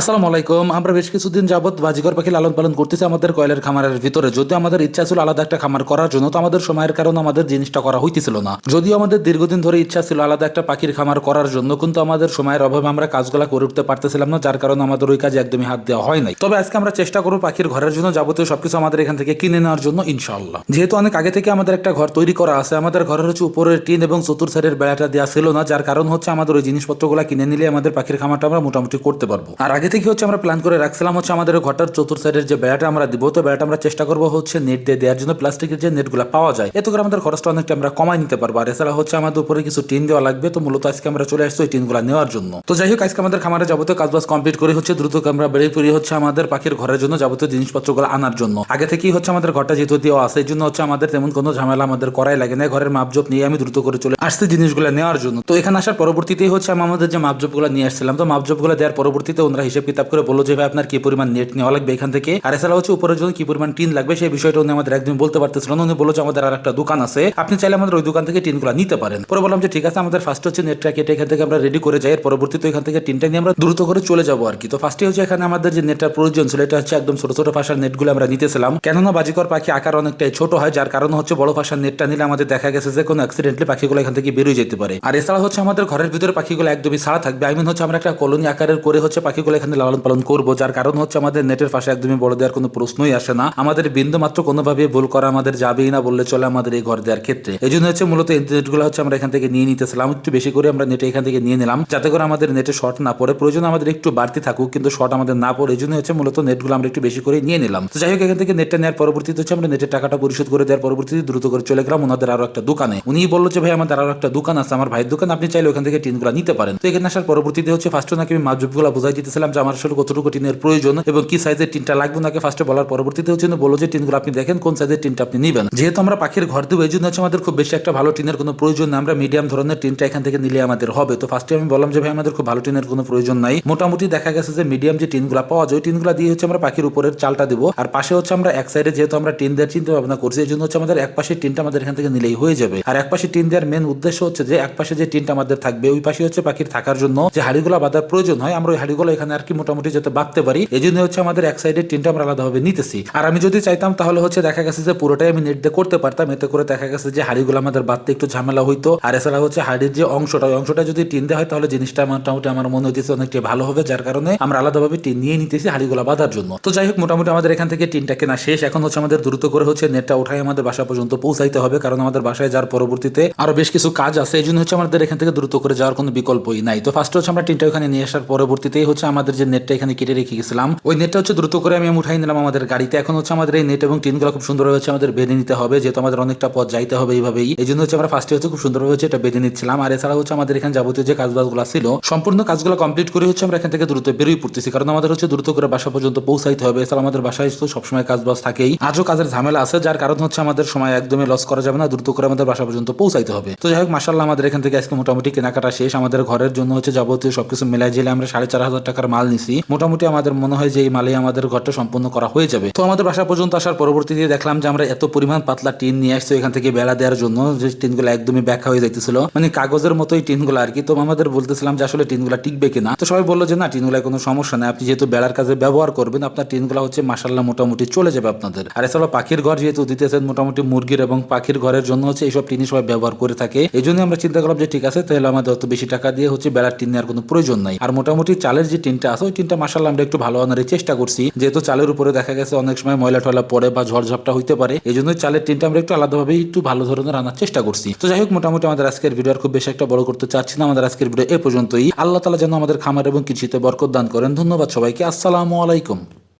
আসসালামু আলাইকুম। আমরা বেশ কিছুদিন যাবত বাজিকর পাখি লালন পালন করতেছি আমাদের কয়লার খামারের ভিতরে। যদিও আমাদের ইচ্ছা ছিল আলাদা একটা খামার করার জন্য, তো আমাদের সময়ের কারণে আমাদের জিনিসটা করা হইতেছিল না। যদিও আমাদের দীর্ঘদিন ধরে ইচ্ছা ছিল আলাদা একটা পাখির খামার করার জন্য, কিন্তু আমাদের সময়ের অভাবে আমরা কাজগুলো করে উঠতে পারতেছিলাম না, যার কারণে আমাদের ওই কাজে একদমই হাত দেওয়া হয় নাই। তবে আজকে আমরা চেষ্টা করব পাখির ঘরের জন্য যাবতীয় সবকিছু আমাদের এখান থেকে কিনে নেওয়ার জন্য, ইনশাআল্লাহ। যেহেতু অনেক আগে থেকে আমাদের একটা ঘর তৈরি করা আছে, আমাদের ঘরের হচ্ছে উপরের টিন এবং চতুর সাইডের বেড়াটা দেওয়া ছিল না, যার কারণ হচ্ছে আমাদের ওই জিনিসপত্রগুলো কিনে নিলে আমাদের পাখির খামারটা আমরা মোটামুটি করতে পারব। আর আগে থেকে হচ্ছে আমরা প্ল্যান করে রাখছিলাম হচ্ছে আমাদের ঘরটার চতুর সাইডের যে বেড়াটা আমরা দিব, তো বেড়াটা আমরা চেষ্টা করব হচ্ছে নেট দিয়ে দেওয়ার জন্য প্লাস্টিকের যে নেটগুলো পাওয়া যায়। এতে করে আমাদের খরচটা অনেকটা আমরা কমাই নিতে পারব। আর এছাড়া হচ্ছে আমাদের উপরে কিছু টিন দেওয়া লাগবে, তো মূলত আজকে আমরা চলে আসছি ওই টিনগুলো নেওয়ার জন্য। তো যাই হোক, আজকে আমাদের খামারে যাবতীয় কাজবাজ কমপ্লিট করে হচ্ছে দ্রুত আমরা বেরিয়ে পড়ি হচ্ছে আমাদের পাখির ঘরের জন্য যাবতীয় জিনিসপত্রগুলো আনার জন্য। আগে থেকেই হচ্ছে আমাদের ঘরটা যেহেতু দেওয়া আছে, এই জন্য হচ্ছে আমাদের তেমন কোনো ঝামেলা আমাদের করাই লাগে না। ঘরের মাপজোপ নিয়ে আমি দ্রুত করে চলে আসছি জিনিসগুলো নেওয়ার জন্য। তো এখানে আসার পরবর্তীতেই হচ্ছে আমি আমাদের যে মাপজোপগুলো নিয়ে আসছিলাম, তো মাপজোপগুলো দেওয়ার পরবর্তীতে ওনারা হিসেব কিতাব করে বলল যে, ভাই, আপনার কি পরিমাণ নেট নেওয়া লাগবে এখান থেকে? আর এছাড়া হচ্ছে উপরের জন্য কি পরিমাণ টিন লাগবে, সেই বিষয়টা উনি আমাদের একদিন বলতে পারতেছিল উনি বলল যে, আমাদের আর একটা দোকান আছে। আপনি চাইলে আমাদের ওই দোকান থেকে টিনগুলো নিতে পারেন। পরে বললাম যে, ঠিক আছে, আমাদের ফার্স্ট হচ্ছে নেটটা কেটে এখান থেকে আমরা রেডি করে যাই। এর পরবর্তীতে এখান থেকে টিনটা নিয়ে আমরা দ্রুত করে চলে যাব আর কি। তো ফার্স্টে হচ্ছে এখানে আমাদের যে নেটটার প্রয়োজন ছিল, এটা হচ্ছে একদম ছোট ছোট ভাষার নেটগুলো আমরা নিতেছিলাম। কেননা বাজিকর পাখি আকার অনেকটাই ছোট হয়, যার কারণে হচ্ছে বড় ভাষার নেটটা নিলে আমাদের দেখা গেছে যে, কোনো অ্যাক্সিডেন্টলি পাখিগুলো এখান থেকে বেরিয়ে যেতে পারে। আর এছাড়া হচ্ছে আমাদের ঘরের ভিতরে পাখিগুলো একদমই ছাড়া থাকবে। আই মিন হচ্ছে আমরা একটা কলোনি আকারের করে হচ্ছে পাখিগুলো এখানে লালন পালন করব, যার কারণ হচ্ছে আমাদের নেটের পাশে একদমই বড় দেওয়ার কোনো প্রশ্নই আসে না। আমাদের বিন্দু মাত্র কোনোভাবে ভুল করা আমাদের যাবেই না বললে চলে আমাদের এই ঘর দেওয়ার ক্ষেত্রে। এই জন্য হচ্ছে মূলত ইন্টারনেটগুলো হচ্ছে আমরা এখান থেকে নিয়ে নিতেছিলাম, একটু বেশি করে আমরা নেটে এখান থেকে নিয়ে নিলাম, যাতে করে আমাদের নেটে শর্ট না পড়ে। প্রয়োজন আমাদের একটু বাড়তি থাকুক, কিন্তু শর্ট আমাদের না পড়ে এই জন্য হচ্ছে মূলত নেটগুলো আমরা একটু বেশি করে নিয়ে নিলাম। তো যাই হোক, এখান থেকে নেটটা নেওয়ার পরবর্তীতে হচ্ছে আমরা নেটের টাকাটা পরিশোধ করে দেওয়ার পরবর্তীতে দ্রুত করে চলে গেলাম ওনাদের আরও একটা দোকানে। উনি বলল যে, ভাই, আমাদের আরও একটা দোকান আছে, আমার ভাইয়ের দোকান, আপনি চাইলে ওখান থেকে টিনগুলো নিতে পারেন। তো এখানে আসার পরবর্তীতে হচ্ছে ফার্স্ট নাকি আমি মাপজুপগুলো বোঝাই দিতেছিলাম আমার আসলে কতটুকু টিনের প্রয়োজন এবং কি সাইজের টিনটা লাগবে নাকি ফার্স্টে বলার পরবর্তীতে হচ্ছে বলল যে টিনগুলো আপনি দেখেন কোন সাইজের টিনটা আপনি নেবেন। যেহেতু আমরা পাখির ঘর দেবো, এই জন্য হচ্ছে আমাদের খুব বেশি একটা ভালো টিনের কোনো প্রয়োজন নেই। আমরা মিডিয়াম ধরনের টিনটা এখান থেকে নিলে আমাদের হবে। তো ফার্স্টে আমি বললাম যে ভাই, আমাদের খুব ভালো টিনের কোনো প্রয়োজন নাই। মোটামুটি দেখা গেছে যে মিডিয়াম যে টিনগুলো পাওয়া যায়, ওই টিনগুলো দিয়ে হচ্ছে আমরা পাখির উপরের চালটা দেবো। আর পাশে হচ্ছে আমরা এক সাইডে যেহেতু আমরা টিন দেওয়ার চিন্তা ভাবনা করছি, এই জন্য হচ্ছে আমাদের এক পাশে টিনটা আমাদের এখান থেকে নিলেই হয়ে যাবে। আর এক পাশে টিন দেওয়ার মেন উদ্দেশ্য হচ্ছে যে, এক পাশে যে টিনটা আমাদের থাকবে, ওই পাশে হচ্ছে পাখির থাকার জন্য যে হাড়িগুলো বাঁধার প্রয়োজন হয়, আমরা ওই হাড়িগুলো এখানে আর কি মোটামুটি যাতে বাঁধতে পারি এই জন্য হচ্ছে আমাদের এক সাইডের টিনটা আমরা আলাদাভাবে নিতেছি। আর আমি যদি চাইতাম তাহলে হচ্ছে দেখা গেছে যে পুরোটাই আমি নেট দিয়ে করতে পারতাম, এতে করে দেখা গেছে যে হাড়িগুলো আমাদের বাঁধতে একটু ঝামেলা হইতো। আর এছাড়া হচ্ছে হাড়ির যে অংশটা, ওই অংশটা যদি টিন দেওয়া হয় তাহলে জিনিসটা মোটামুটি আমার মনে হইতেছে অনেকটা ভালো হবে, যার কারণে আমরা আলাদাভাবে টিন নিয়ে নিতেছি হাড়িগুলো বাঁধার জন্য। তো যাই হোক, মোটামুটি আমাদের এখান থেকে টিনটা কেনা শেষ। এখন হচ্ছে আমাদের দ্রুত করে হচ্ছে নেটটা উঠাই আমাদের বাসা পর্যন্ত পৌঁছাইতে হবে, কারণ আমাদের বাসায় যাওয়ার পরবর্তীতে আরও বেশ কিছু কাজ আছে। এই জন্য হচ্ছে আমাদের এখান থেকে দ্রুত করে যাওয়ার কোনো বিকল্পই নাই। তো ফার্স্ট হচ্ছে আমরা টিনটা ওখানে নিয়ে আসার পরবর্তীতেই হচ্ছে আমাদের যে নেটটা এখানে কেটে রেখে গেছিলাম, ওই নেটটা হচ্ছে দ্রুত করে আমি উঠাই নিলাম আমাদের গাড়িতে। এখন হচ্ছে আমাদের এই নেট এবং টিনগুলো খুব সুন্দর হচ্ছে আমাদের বেঁধে নিতে হবে, যেহেতু আমাদের অনেকটা পথ যাইতে হবে এইভাবেই। এই জন্য হচ্ছে আমরা ফার্স্টে হচ্ছে খুব সুন্দরভাবে হচ্ছে এটা বেঁধে নিচ্ছিলাম। আর এছাড়া হচ্ছে আমাদের এখানে যাবতীয় যে কাজবাজগুলো ছিল, সম্পূর্ণ কাজগুলো কমপ্লিট করে হচ্ছে আমরা এখান থেকে দ্রুত বেরোই পড়তেছি। কারণ আমাদের হচ্ছে দ্রুত করে বাসা পর্যন্ত পৌঁছাইতে হবে। এছাড়া আমাদের বাসায় তো সবসময় কাজবাজ থাকেই। আজও কাজের ঝামেলা আছে, যার কারণ হচ্ছে আমাদের সময় একদমই লস করা যাবে না। দ্রুত করে আমাদের বাসা পর্যন্ত পৌঁছাইতে হবে। তো যাই হোক মাসাল্লাহ আমাদের এখান থেকে আজকে মোটামুটি কেনাকাটা শেষ। আমাদের ঘরের জন্য হচ্ছে যাবতীয় সবকিছু মেলাই জেলে আমরা সাড়ে চার হাজার টাকার মাল নিছি। মোটামুটি আমাদের মনে হয় যে এই মালে আমাদের ঘরটা সম্পূর্ণ করা হয়ে যাবে। তো আমাদের বাসা পর্যন্ত আসার পরবর্তীতে দেখলাম যে আমরা এত পরিমাণ পাতলা টিন নিয়ে আসছি এখান থেকে বেড়া দেওয়ার জন্য, যে টিনগুলো একদমই ব্যাখ্যা হয়ে যাইতেছিল। মানে কাগজের মতোই টিনগুলো আর কি। তো আমাদের বলতেছিলাম যে আসলে টিনগুলো টিকবে কিনা। তো সবাই বলল যে না টিনগুলো কোনো সমস্যা নেই। আপনি যেহেতু বেড়ার কাজে ব্যবহার করবেন, আপনার টিনগুলো হচ্ছে মাসাল্লাহ মোটামুটি চলে যাবে আপনাদের। আর এছাড়া পাখির ঘর যেহেতু দিতেছেন, মোটামুটি মুরগির এবং পাখির ঘরের জন্য হচ্ছে এইসব টিনই সবাই ব্যবহার করে থাকে। এই জন্য আমরা চিন্তা করলাম যে ঠিক আছে, তাহলে আমাদের অত বেশি টাকা দিয়ে হচ্ছে বেড়ার টিন নেওয়ার কোনো প্রয়োজন নাই। আর মোটামুটি চালের যে টিনটা আছে ওই টিনটা মাসাল্লাহ আমরা একটু ভালো আনার চেষ্টা করছি। যেহেতু চালের উপরে দেখা গেছে অনেক সময় ময়লা টয়লা পড়ে বা ঝড়ঝাপটা হইতে পারে এই জন্য চালের টিনটা আমরা একটু আলাদাভাবে একটু ভালো ধরনের আনার চেষ্টা করছি। তো যাই হোক, মোটামুটি আমাদের আজকের ভিডিও আর খুব বেশি একটা বড় করতে চাচ্ছি না। আমাদের আজকের ভিডিও এ পর্যন্তই। আল্লাহ তালা যেন আমাদের খামার এবং কৃষিতে বরকত দান করেন। ধন্যবাদ সবাইকে। আসসালামু আলাইকুম।